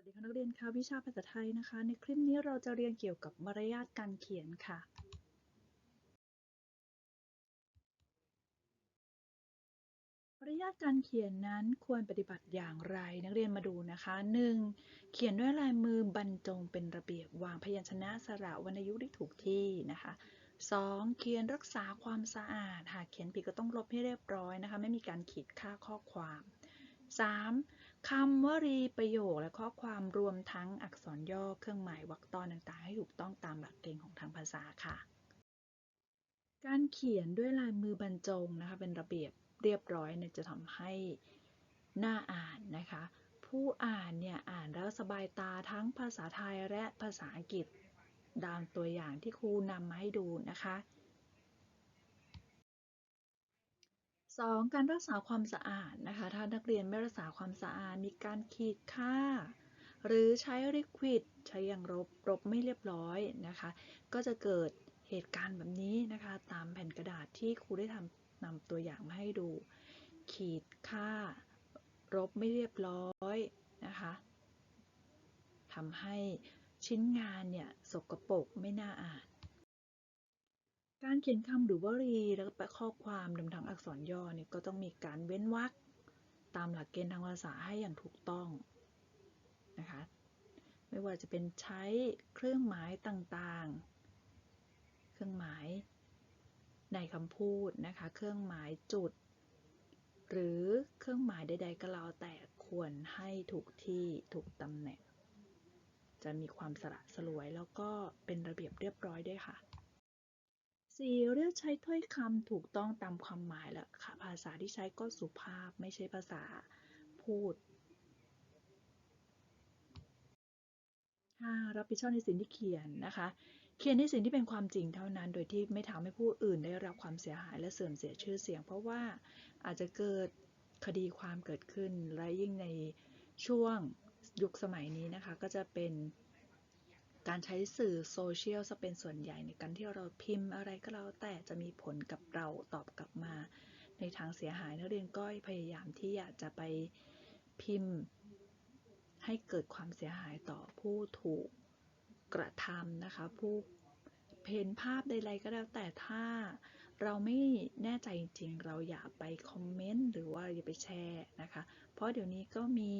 วัสดีค่ะนักเรียนคะวิชาภาษาไทยนะคะ ในคลิปนี้เราจะเรียนเกี่ยวกับมารยาทการเขียนค่ะ มารยาทการเขียนนั้นควรปฏิบัติอย่างไร นักเรียนมาดูนะคะ 1. เขียนด้วยลายมือบรรจงเป็นระเบียบวางพยัญชนะสระวรรณยุกต์ได้ถูกที่นะคะ 2. เขียนรักษาความสะอาดหากเขียนผิดก็ต้องลบให้เรียบร้อยนะคะ ไม่มีการขีดค่าข้อความ 3. คำวลีประโยคและข้อความรวมทั้งอักษรย่อเครื่องหมายวรรคตอนต่างๆ ให้ถูกต้องตามหลักเกณฑ์ของทางภาษาค่ะ การเขียนด้วยลายมือบรรจงนะคะเป็นระเบียบเรียบร้อยเนี่ยจะทำให้หน่าอ่านนะคะ ผู้อ่านเนี่ยอ่านแล้วสบายตาทั้งภาษาไทยและภาษาอังกฤษดังตัวอย่างที่ครูนำมาให้ดูนะคะ 2. การรักษาความสะอาดนะคะ ถ้านักเรียนไม่รักษาความสะอาด มีการขีดค่า หรือใช้ลิควิดใช้อย่างรบรบไม่เรียบร้อยนะคะ ก็จะเกิดเหตุการณ์แบบนี้นะคะ ตามแผ่นกระดาษที่ครูได้ทำนำตัวอย่างมาให้ดู ขีดค่า รบไม่เรียบร้อยนะคะทำให้ชิ้นงานเนี่ยสกปรกไม่น่าอ่าน การเขียนคำหรือวลีแล้วก็ข้อความรวมทั้งอักษรย่อเนี่ยก็ต้องมีการเว้นวรรคตามหลักเกณฑ์ทางภาษาให้อย่างถูกต้องนะคะไม่ว่าจะเป็นใช้เครื่องหมายต่างๆ เครื่องหมายในคำพูดนะคะ เครื่องหมายจุด หรือเครื่องหมายใด ๆ ก็แล้วแต่ควรให้ถูกที่ถูกตำแหน่ง จะมีความสละสลวยแล้วก็เป็นระเบียบเรียบร้อยด้วยค่ะ 4. เลือกใช้ถ้อยคำถูกต้องตามความหมายและค่ะภาษาที่ใช้ก็สุภาพไม่ใช่ภาษาพูด 5. รับผิดชอบในสิ่งที่เขียนนะคะ เขียนในสิ่งที่เป็นความจริงเท่านั้น โดยที่ไม่ทำให้ผู้อื่นได้รับความเสียหายและเสื่อมเสียชื่อเสียง เพราะว่าอาจจะเกิดคดีความเกิดขึ้นและยิ่งในช่วงยุคสมัยนี้นะคะ ก็จะเป็น การใช้สื่อโซเชียลจะเป็นส่วนใหญ่ในการที่เราพิมพ์อะไรก็แล้วแต่จะมีผลกับเราตอบกลับมา ในทางเสียหายนักเรียนก็พยายามที่อยากจะไปพิมพ์ ให้เกิดความเสียหายต่อผู้ถูกกระทำนะคะ ผู้เห็นภาพใดๆก็แล้วแต่ถ้าเราไม่แน่ใจจริงๆเราอย่าไปคอมเมนต์หรือว่าอย่าไปแชร์นะคะ เพราะเดี๋ยวนี้ก็มี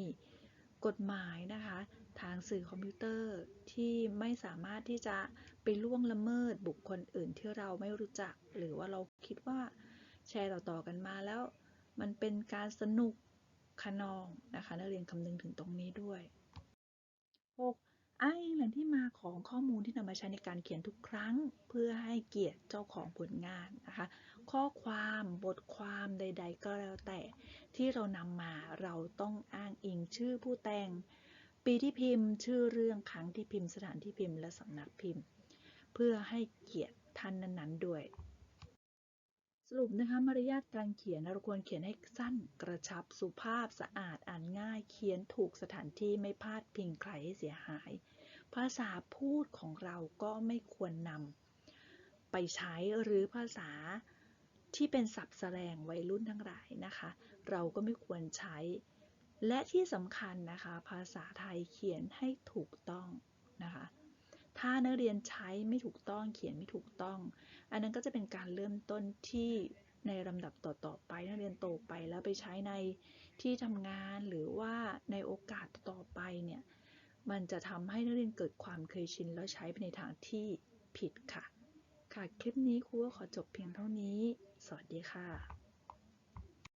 กฎหมายนะคะ ทางสื่อคอมพิวเตอร์ที่ไม่สามารถที่จะไปล่วงละเมิดบุคคลอื่นที่เราไม่รู้จัก หรือว่าเราคิดว่าแชร์ต่อๆกันมาแล้ว มันเป็นการสนุกขนองนะคะนักเรียนคำนึงถึงตรงนี้ด้วย 6. อ้างอิงแหล่งที่มาของข้อมูลที่นำมาใช้ในการเขียนทุกครั้ง เพื่อให้เกียรติเจ้าของผลงานนะคะ ข้อความบทความใด ๆ ก็แล้วแต่ที่เรานำมาเราต้องอ้างอิงชื่อผู้แต่ง ปีที่พิมพ์ ชื่อเรื่องครั้งที่พิมพ์สถานที่พิมพ์และสำนักพิมพ์ เพื่อให้เกียรติท่านนั้นๆด้วยสรุปนะคะมารยาทการเขียนเราควรเขียนให้สั้นกระชับสุภาพสะอาดอ่านง่าย เขียนถูกสถานที่ไม่พลาดพิงใครให้เสียหาย ภาษาพูดของเราก็ไม่ควรนำไปใช้หรือภาษาที่เป็นศัพท์แสดงวัยรุ่นทั้งหลายนะคะ เราก็ไม่ควรใช้ และที่สำคัญนะคะ ภาษาไทยเขียนให้ถูกต้องนะคะ ถ้านักเรียนใช้ไม่ถูกต้องเขียนไม่ถูกต้อง อันนั้นก็จะเป็นการเริ่มต้นที่ในลำดับต่อๆไปนักเรียนโตไปแล้วไปใช้ในที่ทำงานหรือว่าในโอกาสต่อไปเนี่ย มันจะทำให้นักเรียนเกิดความเคยชินแล้วใช้ไปในทางที่ผิดค่ะ ค่ะ คลิปนี้ครูก็ขอจบเพียงเท่านี้ สวัสดีค่ะ